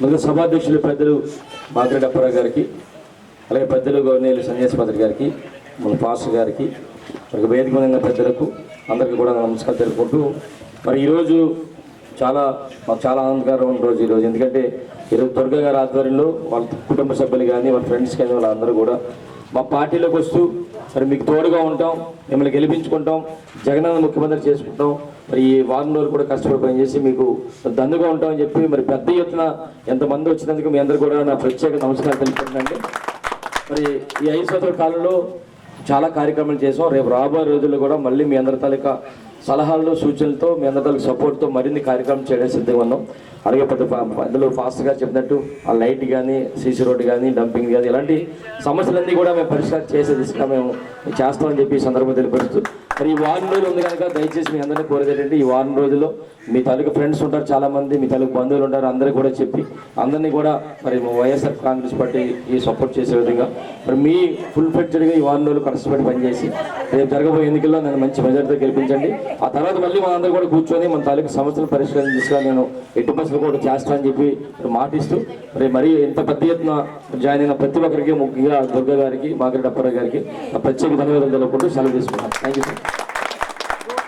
ముందుగా సభాధ్యక్షులు పెద్దలు మాకిరెడ్డి అప్పారావు గారికి అలాగే పెద్దలు గవర్నీలు సన్యాసిపాత్రి గారికి మన పాస్టర్ గారికి మరి వేదిక పెద్దలకు అందరికీ కూడా నమస్కారం తెలుపుకుంటూ మరి ఈరోజు చాలా మాకు చాలా ఆనందకరం ఉన్న రోజు ఈరోజు. ఎందుకంటే ఈరోజు దుర్గా గారి ఆధ్వర్యంలో వాళ్ళ కుటుంబ సభ్యులు కానీ వాళ్ళ ఫ్రెండ్స్ కానీ వాళ్ళందరూ కూడా మా పార్టీలోకి వస్తూ మరి మీకు తోడుగా ఉంటాం మిమ్మల్ని గెలిపించుకుంటాం జగనన్న ముఖ్యమంత్రి చేసుకుంటాం. మరి ఈ వారం రోజులు కూడా కష్టపడి పనిచేసి మీకు దందుగా ఉంటామని చెప్పి మరి పెద్ద ఎత్తున ఎంతమంది వచ్చినందుకు మీ అందరూ కూడా నా ప్రత్యేక నమస్కారం తెలుపుతుందండి మరి ఈ ఐదు సంవత్సరాల కాలంలో చాలా కార్యక్రమాలు చేసాం. రేపు రాబోయే రోజుల్లో కూడా మళ్ళీ మీ అందరి తాలూకా సలహాలు సూచనలతో మీ అందరి సపోర్ట్తో మరిన్ని కార్యక్రమం చేయడానికి సిద్ధంగా ఉన్నాం. అలాగే పెద్ద అందులో ఫాస్ట్గా చెప్పినట్టు ఆ లైట్ కానీ సీసీ రోడ్డు కానీ డంపింగ్ కానీ ఇలాంటి సమస్యలన్నీ కూడా మేము పరిష్కారం చేసే దిశగా మేము చేస్తామని చెప్పి ఈ సందర్భంగా తెలియపరుస్తూ మరి ఈ వారం రోజులు ఉంది కనుక దయచేసి మీ అందరినీ కోరేది ఏంటంటే ఈ వారం రోజుల్లో మీ తాలూకు ఫ్రెండ్స్ ఉంటారు చాలా మంది మీ తాలూకు బంధువులు ఉంటారు అందరూ కూడా చెప్పి అందరినీ కూడా మరి వైఎస్ఆర్ కాంగ్రెస్ పార్టీ ఈ సపోర్ట్ చేసే విధంగా మరి మీ ఫుల్ ఫ్లెడ్జెడ్గా ఈ వారం రోజులు కష్టపడి పనిచేసి రేపు జరగబోయే ఎన్నికల్లో నన్ను మంచి మెజార్టీతో గెలిపించండి. ఆ తర్వాత మళ్ళీ మనందరూ కూడా కూర్చొని మన తాలూకు సమస్యలు పరిష్కారం తీసుకుని నేను ఎటు బస్సులు కూడా చేస్తానని చెప్పి మరి మాటిస్తూ మరి మరీ ఇంత పెద్ద ఎత్తున జాయిన్ అయిన ప్రతి ఒక్కరికి ముఖ్యంగా దుర్గ గారికి మాగిరెడ్డి అప్పారావు గారికి ప్రత్యేక ధన్యవాదాలు తెలుపుకుంటూ సెలవు తీసుకున్నాను థ్యాంక్ యూ సార్